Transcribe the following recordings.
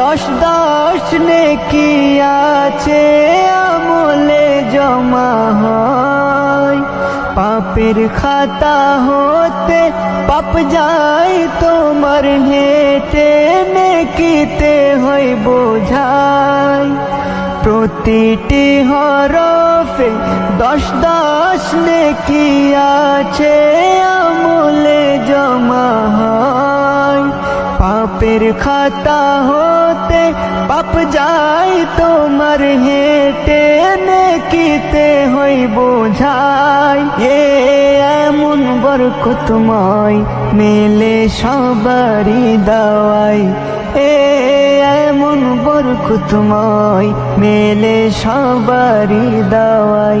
দশ দশ নেকি আছে আমলে জমা হয়। পাপের খাতা হতে পাপ যায়, তোমার হেঁটে নেকিতে হয় বোঝায় প্রতিটি হরফে দশ দশ নেকি আছে আমলে জমা হয়। পাপের খাতা হতে পাপ যায় তোমার হেঁটে নেকিতে হই বোঝাই এ এমন বরকতময় মেলে সবারই দাওয়াই এ এমন বরকতময় মেলে সবারই দাওয়াই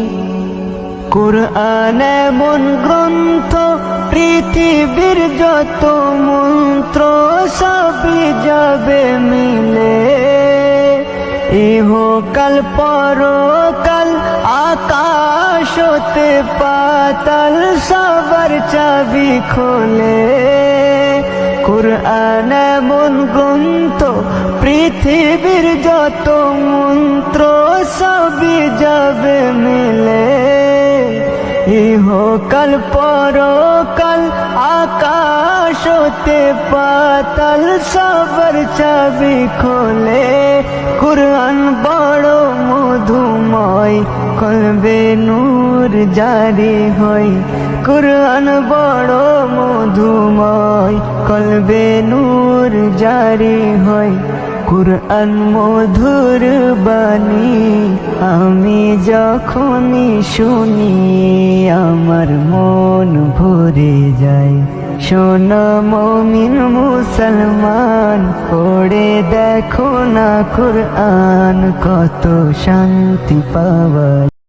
কুরআন এমন গ্রন্থ, পৃথিবীর যত মন্ত্র সবই যাবে মিলে। ইহকাল পরকাল আকাশ হতে পাতাল সবার চাবি খোলে। কুরআন এমন গ্রন্থ, পৃথিবীর যত মন্ত্র সবই যাবে মিলে। ইহকাল পরকাল, আকাশ হতে পাতাল, সবার চাবি খোলে। কুরআন বড় মধুময়, কলবে নূর জারি হয়। কুরআন বড় মধুময়, কলবে নূর জারি হয়। কুরআন মধুর বাণী, আমি যখনই শুনি আমার মন ভরে যায়। শোনো মমিন মুসলমান, পড়ে দেখো না কোরআন, কত শান্তি পাওয়া